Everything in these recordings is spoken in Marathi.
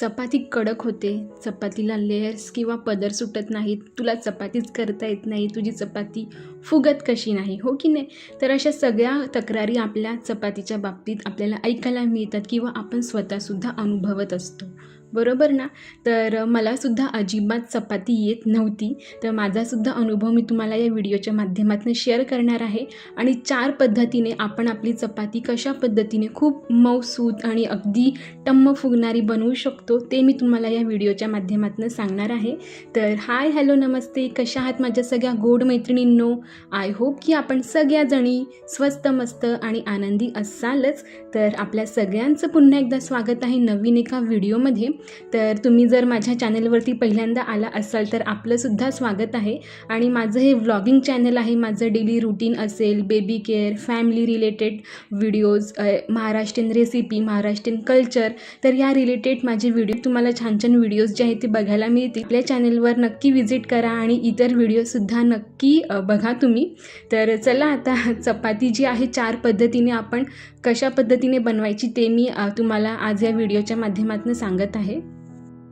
चपाती कडक होते. चपातीला लेयर्स किंवा पदर सुटत नाहीत. तुला चपातीच करता येत नाही. तुझी चपाती फुगत कशी नाही हो की नाही? तर अशा सगळ्या तक्रारी आपल्या चपातीच्या बाबतीत आपल्याला ऐकायला मिळतात किंवा आपण स्वतःसुद्धा अनुभवत असतो. बरोबर ना? तर मलासुद्धा अजिबात चपाती येत नव्हती. तर माझासुद्धा अनुभव मी तुम्हाला या व्हिडिओच्या माध्यमातून शेअर करणार आहे. आणि चार पद्धतीने आपण आपली चपाती कशा पद्धतीने खूप मऊसूत आणि अगदी टम्म फुगणारी बनवू शकतो ते मी तुम्हाला या व्हिडिओच्या माध्यमातून सांगणार आहे. तर हाय हॅलो नमस्ते. कशा आहात माझ्या सगळ्या गोड मैत्रिणींनो? आय होप की आपण सगळ्याजणी स्वस्त मस्त आणि आनंदी असालच. तर आपल्या सगळ्यांचं पुन्हा एकदा स्वागत आहे नवीन एका व्हिडिओमध्ये. तर तुम्ही जर माझ्या चॅनलवरती पहिल्यांदा आला असाल तर आपलंसुद्धा स्वागत आहे. आणि माझं हे व्लॉगिंग चॅनल आहे माझं डेली रुटीन असेल baby care family related videos Maharashtrian recipe Maharashtrian culture. तर या रिलेटेड माझे व्हिडिओ तुम्हाला छान छान व्हिडिओज जे आहेत ते बघायला मिळतील. आपल्या चॅनलवर नक्की व्हिजिट करा आणि इतर व्हिडिओसुद्धा नक्की बघा. तुम्ही. तर चला आता चपाती जी आहे चार पद्धतीने आपण कशा पद्धतीने बनवायची ते मी तुम्हाला आज या व्हिडिओच्या माध्यमातून सांगत आहे.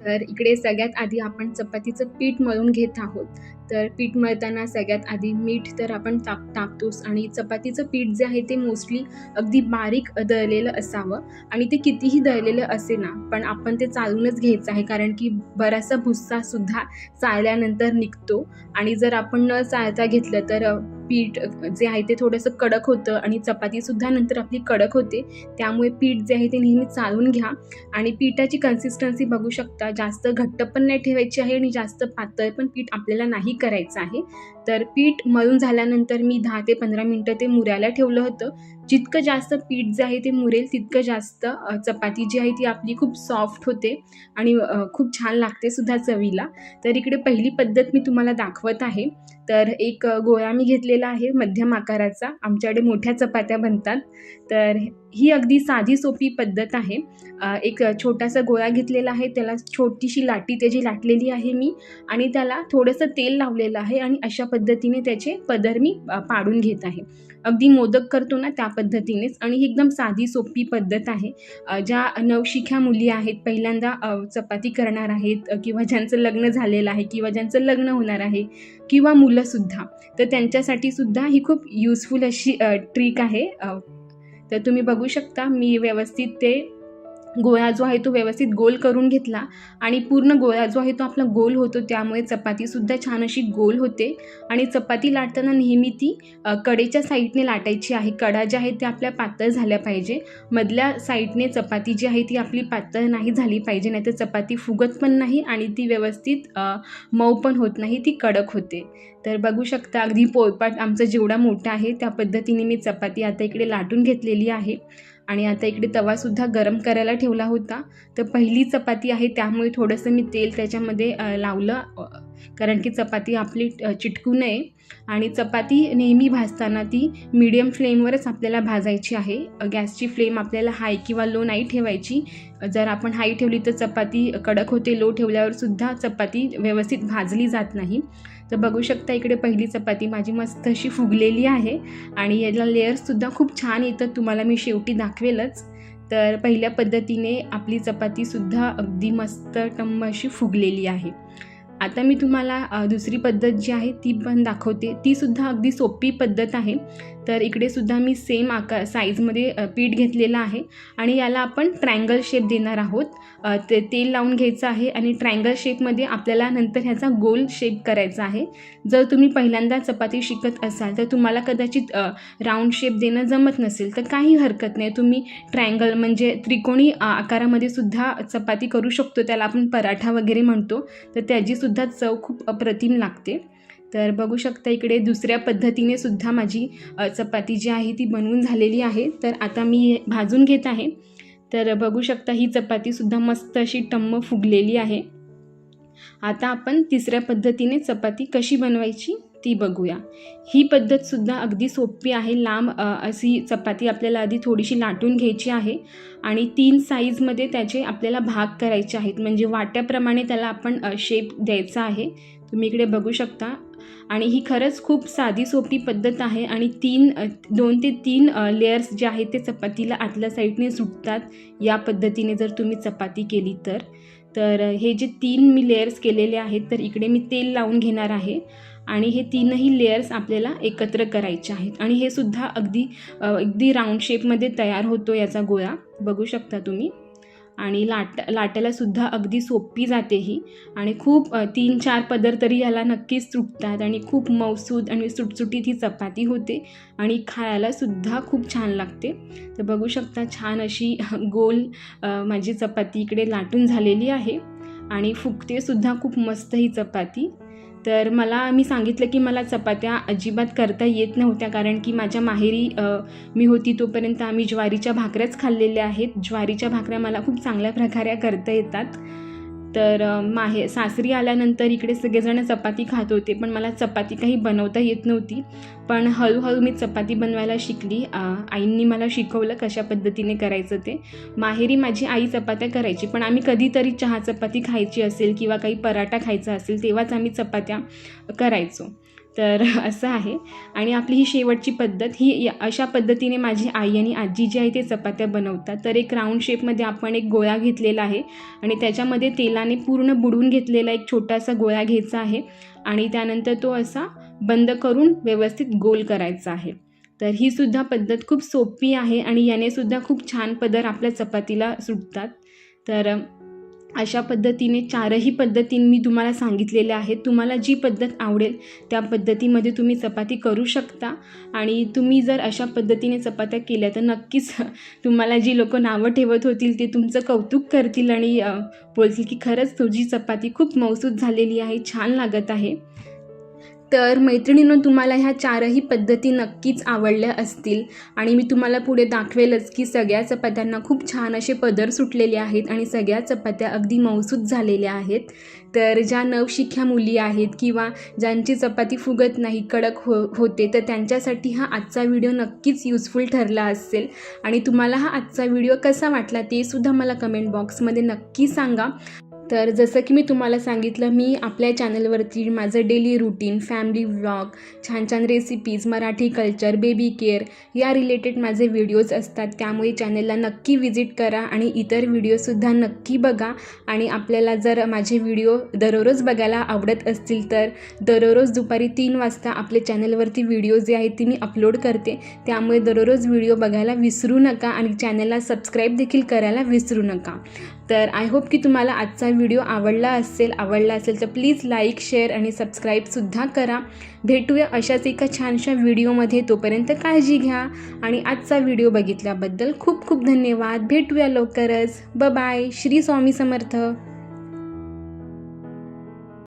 तर इकडे सगळ्यात आधी आपण चपातीचं पीठ मळून घेत आहोत. तर पीठ मळताना सगळ्यात आधी मीठ तर आपण ताप टाकतोच आणि चपातीचं पीठ जे आहे ते मोस्टली अगदी बारीक दळलेलं असावं आणि ते कितीही दळलेलं असे ना पण आपण ते चालूनच घ्यायचं आहे कारण की बराचसा भुस्सासुद्धा चाळल्यानंतर निघतो आणि जर आपण न चाळता घेतलं तर पीठ जे आहे ते थोडंसं कडक होतं आणि चपातीसुद्धा नंतर आपली कडक होते. त्यामुळे पीठ जे आहे ते नेहमी चालून घ्या. आणि पिठाची कन्सिस्टन्सी बघू शकता. जास्त घट्ट पण नाही ठेवायची आहे आणि जास्त पातळ पण पीठ आपल्याला नाही करायचं आहे. तर पीठ मळून झाल्यानंतर मी दहा ते पंधरा मिनटं ते मुरायला ठेवलं होतं. जितकं जास्त पीठ जे आहे ते मुरेल तितकं जास्त चपाती जी आहे ती आपली खूप सॉफ्ट होते आणि खूप छान लागते सुद्धा चवीला. तर इकडे पहिली पद्धत मी तुम्हाला दाखवत आहे. तर एक गोळा मी घेतलेला आहे मध्यम आकाराचा. आमच्याकडे मोठ्या चपात्या बनतात. तर ही अगदी साधी सोपी पद्धत आहे. एक छोटासा गोळा घेतलेला आहे. त्याला छोटीशी लाटी त्याची लाटलेली आहे मी आणि त्याला थोडंसं तेल लावलेलं आहे आणि अशा पद्धतीने त्याचे पदर मी पाडून घेत आहे. अगदी मोदक करतो ना त्या पद्धतीनेच आणि ही एकदम साधी सोपी पद्धत आहे. ज्या नवशिख्या मुली आहेत पहिल्यांदा चपाती करणार आहेत किंवा ज्यांचं लग्न झालेलं आहे किंवा ज्यांचं लग्न होणार आहे किंवा मुलंसुद्धा तर त्यांच्यासाठी सुद्धा ही खूप युजफुल अशी ट्रिक आहे. तर तुम्ही बघू शकता मी व्यवस्थित ते गोळा जो आहे तो व्यवस्थित गोल करून घेतला आणि पूर्ण गोळा जो आहे तो आपला गोल होतो त्यामुळे चपातीसुद्धा छान अशी गोल होते. आणि चपाती लाटताना नेहमी ती कडेच्या साईडने लाटायची आहे. कडा ज्या आहेत त्या आपल्या पातळ झाल्या पाहिजे. मधल्या साईडने चपाती जी आहे ती आपली पातळ नाही झाली पाहिजे नाहीतर चपाती फुगत पण नाही आणि ती व्यवस्थित मऊ पण होत नाही ती कडक होते. तर बघू शकता अगदी पोळपाट आमचा जेवढा मोठा आहे त्या पद्धतीने मी चपाती आता इकडे लाटून घेतलेली आहे. आणि आता इकडे तवासुद्धा गरम करायला ठेवला होता. तर पहिली चपाती आहे त्यामुळे थोडंसं मी तेल त्याच्यामध्ये लावलं. कारण की चपाती आपली चिटकू नये. आणि चपाती नेहमी भाजताना ती मीडियम फ्लेमवरच आपल्याला भाजायची आहे. गॅसची फ्लेम आपल्याला हाय किंवा लो नाही ठेवायची. जर आपण हाय ठेवली तर चपाती कडक होते लो ठेवल्यावर सुद्धा चपाती व्यवस्थित भाजली जात नाही. तर बघू शकता इकडे पहिली चपाती माझी मस्त अशी फुगलेली आहे आणि याला लेअर्ससुद्धा खूप छान येतात तुम्हाला मी शेवटी दाखवेलच. तर पहिल्या पद्धतीने आपली चपातीसुद्धा अगदी मस्त टम्म अशी फुगलेली आहे. आता मी तुम्हाला दुसरी पद्धत जी आहे ती पण दाखवते. तीसुद्धा अगदी सोपी पद्धत आहे. तर इकडे सुद्धा मी सेम आकार साईजमध्ये पीठ घेतलेलं आहे आणि याला आपण ट्रँगल शेप देणार आहोत. ते तेल लावून घ्यायचं आहे आणि ट्रँगल शेपमध्ये आपल्याला नंतर ह्याचा गोल शेप करायचा आहे. जर तुम्ही पहिल्यांदा चपाती शिकत असाल तर तुम्हाला कदाचित राऊंड शेप देणं जमत नसेल तर काही हरकत नाही. तुम्ही ट्रँगल म्हणजे त्रिकोणी आकारामध्ये सुद्धा चपाती करू शकतो. त्याला आपण पराठा वगैरे म्हणतो. तर त्याची सुद्धा चव खूप अप्रतिम लागते. तर बघू शकता इकडे दुसऱ्या पद्धतीने सुद्धा माझी चपाती जी आहे ती बनवून झालेली आहे. तर आता मी भाजून घेत आहे. तर बघू शकता ही चपातीसुद्धा मस्त अशी टम्म फुगलेली आहे. आता आपण तिसऱ्या पद्धतीने चपाती कशी बनवायची? ती बघूया. ही पद्धतसुद्धा अगदी सोपी आहे लांब अशी चपाती आपल्याला आधी थोडीशी लाटून घ्यायची आहे आणि तीन साईजमध्ये त्याचे आपल्याला भाग करायचे आहेत. म्हणजे वाट्याप्रमाणे त्याला आपण शेप द्यायचा आहे. तुम्ही इकडे बघू शकता. आणि ही खरंच खूप साधी सोपी पद्धत आहे आणि तीन दोन ते तीन लेयर्स जे आहेत ते चपातीला आतल्या साईडने सुटतात. या पद्धतीने जर तुम्ही चपाती केली तर. तर हे जे तीन मी लेयर्स केलेले आहेत तर इकडे मी तेल लावून घेणार आहे. आणि हे तीनही लेयर्स आपल्याला एकत्र करायचे आहेत. आणि हे सुद्धा अगदी अगदी राऊंड शेपमध्ये तयार होतो याचा गोळा. बघू शकता तुम्ही. आणि लाट लाटायला सुद्धा अगदी सोपी जाते ही. आणि खूप तीन चार पदर तरी ह्याला नक्कीच सुटतात आणि खूप मौसूद आणि सुटसुटीत ही चपाती होते. आणि खायला सुद्धा खूप छान लागते. तर बघू शकता छान अशी गोल माझी चपाती इकडे लाटून झालेली आहे. आणि फुगते सुद्धा खूप मस्त ही चपाती. तर मला मी सांगितलं की मला चपात्या अजिबात करता येत नव्हत्या कारण की माझ्या माहेरी मी होती तोपर्यंत आम्ही ज्वारीच्या भाकऱ्याच खाल्लेल्या आहेत. ज्वारीच्या भाकऱ्या मला खूप चांगल्या प्रकारे करता येतात. तर माहे सासरी आल्यानंतर इकडे सगळेजण चपाती खात होते पण मला चपाती काही बनवता येत नव्हती. पण हळूहळू मी चपाती बनवायला शिकली. आईंनी मला शिकवलं कशा पद्धतीने करायचं ते. माहेरी माझी आई चपात्या करायची पण आम्ही कधीतरी चहा चपाती खायची असेल किंवा काही पराठा खायचा असेल तेव्हाच आम्ही चपात्या करायचो. तर असं आहे. आणि आपली ही शेवटची पद्धत ही अशा पद्धतीने माझी आई आणि आजी जी आहे ते चपात्या बनवतात. तर एक राऊंड शेपमध्ये आपण एक गोळा घेतलेला आहे आणि त्याच्यामध्ये तेलाने पूर्ण बुडवून घेतलेला एक छोटासा गोळा घ्यायचा आहे आणि त्यानंतर तो असा बंद करून व्यवस्थित गोल करायचा आहे. तर ही सुद्धा पद्धत खूप सोपी आहे आणि याने सुद्धा खूप छान पदर आपल्या चपातीला सुटतात. तर अशा पद्धतीने चारही पद्धतीने मी तुम्हाला सांगितलेल्या आहेत. तुम्हाला जी पद्धत आवडेल त्या पद्धतीमध्ये तुम्ही चपाती करू शकता. आणि तुम्ही जर अशा पद्धतीने चपात्या केल्या तर नक्कीच तुम्हाला जी लोकं नावं ठेवत होतील ते तुमचं कौतुक करतील आणि बोलतील की खरंच तुझी चपाती खूप मौसूद झालेली आहे छान लागत आहे. तर मैत्रिणींनो तुम्हाला ह्या चारही पद्धती नक्कीच आवडल्या असतील. आणि मी तुम्हाला पुढे दाखवेलच की सगळ्या चपात्यांना खूप छान असे पदर सुटलेले आहेत आणि सगळ्या चपात्या अगदी मौसूद झालेल्या आहेत. तर ज्या नवशिख्या मुली आहेत किंवा ज्यांची चपाती फुगत नाही कडक हो होते तर त्यांच्यासाठी हा आजचा व्हिडिओ नक्कीच युजफुल ठरला असेल. आणि तुम्हाला हा आजचा व्हिडिओ कसा वाटला ते सुद्धा मला कमेंट बॉक्समध्ये नक्की सांगा. तर जसं की मी तुम्हाला सांगितलं मी आपल्या चॅनलवरती माझं डेली रुटीन फॅमिली व्लॉग छान छान recipes Marathi culture baby care या रिलेटेड माझे व्हिडिओज असतात. त्यामुळे चॅनलला नक्की व्हिजिट करा आणि इतर व्हिडिओसुद्धा नक्की बघा. आणि आपल्याला जर माझे व्हिडिओ दररोज बघायला आवडत असतील तर दररोज दुपारी तीन वाजता आपल्या चॅनलवरती व्हिडिओ जे आहेत ती मी अपलोड करते. त्यामुळे दररोज व्हिडिओ बघायला विसरू नका आणि चॅनलला सबस्क्राईब देखील करायला विसरू नका. तर आय होप की तुम्हाला आजचा व्हिडिओ आवडला असेल आवडला असेल तर प्लीज लाईक शेअर आणि सबस्क्राईबसुद्धा करा. भेटूया अशाच एका छानशा व्हिडिओमध्ये तोपर्यंत काळजी घ्या आणि आजचा व्हिडिओ बघितल्याबद्दल खूप खूप धन्यवाद. भेटूया लवकरच. ब बाय श्री स्वामी समर्थ.